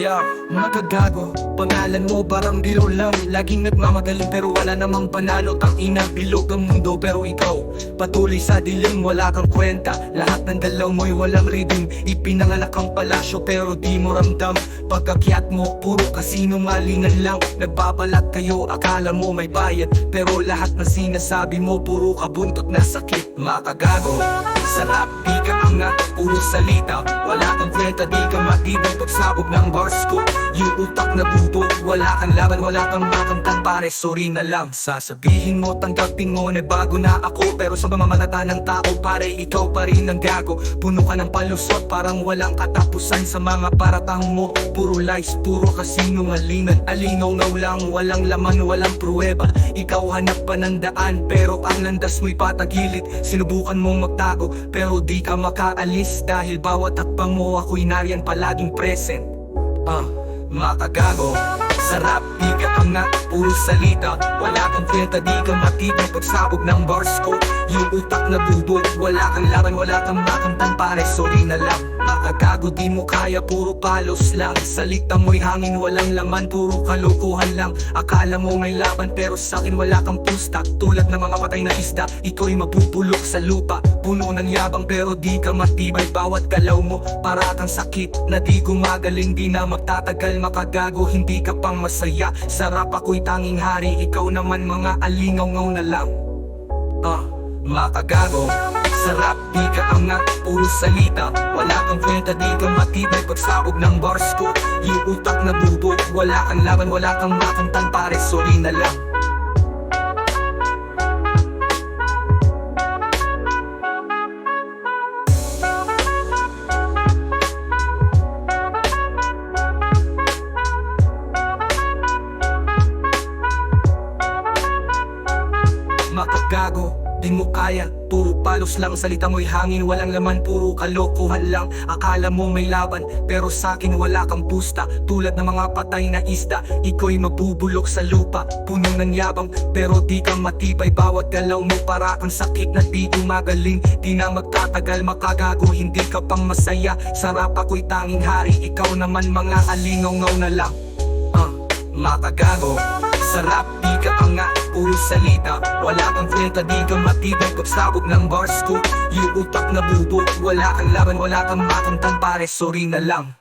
Yeah, Mata. Pangalan mo parang dilaw lang. Laging nagmamagaling pero wala namang panalo. Tang ina, bilog ang mundo pero ikaw Patuloy sa dilim, wala kang kwenta Lahat ng dalaw mo'y walang rhythm. Ipinangalak ang palasyo pero di mo ramdam. Pagkakyat mo, puro kasinungalingan lang. Nagbabalat kayo, akala mo may bayad. Pero lahat ng sinasabi mo, puro kabuntot na sakit. Makagago Sarap, di ka angat, puro salita. Wala kang kwenta, di ka matibay Pagsabog ng bars ko Yung utak na bubog Wala kang laban, wala kang matantang pare Sorry na lang Sasabihin mo, tanggapin mo na bago na ako. Pero sa mamamalata ng tao Pare, ikaw pa rin ang gago. Puno ka ng palusot Parang walang katapusan sa mga paratang mo. Puro lies, puro kasinungalingan Alinaw-naw lang, walang laman, walang pruweba. Ikaw hanap pa ng daan Pero ang landas mo'y patagilid. Sinubukan mong magtago Pero di ka makaalis. Dahil bawat takpa mo ako'y nariyan palaging present. Ah, makagago Sarap, di ka angat, puro salita. Wala kang kwenta, di ka matibay Pagsabog ng bars ko. Yung utak na bubog Wala kang laban, wala kang makamtan Pare, sorry na lang. Makagago, di mo kaya, puro palos lang. Salita mo'y hangin, walang laman Puro kalokohan lang. Akala mo may laban, pero sa'kin wala kang pusta. Tulad ng mga patay na isda Ito'y mabubulok sa lupa. Puno ng yabang, pero di ka matibay. Bawat galaw mo, para kang sakit Na di gumagaling, di na magtatagal Makagago, hindi ka pang masaya. Sarap ako'y tanging hari Ikaw naman mga alingaw-ngaw na lang. Ah, makagago Sarap, di ka angat, puro salita. Wala kang kwenta, di ka matibay Pagsabog ng bars ko. Yung utak na bubog Wala kang laban, wala kang makamtan Pare, sorry na lang Makagago, di mo kaya Puro palos lang, salita mo'y hangin Walang laman, puro kalokohan lang. Akala mo may laban, pero sa'kin wala kang pusta Tulad ng mga patay na isda Iko'y mabubulok sa lupa. Puno ng yabang, pero di ka matibay. Bawat galaw mo para kang sakit na di gumagaling. Di na magtatagal, makagago. Hindi ka pang masaya. Sarap ako'y tanging hari. Ikaw naman mga alingaw-ngaw na lang. Ah, makagago. Sarap, di ka angat, puro salita. Wala kang kwenta, di ka matibay. Pagsabog ng bars ko Yung utak na bubog Wala kang laban, wala kang makamtan Pare, sorry na lang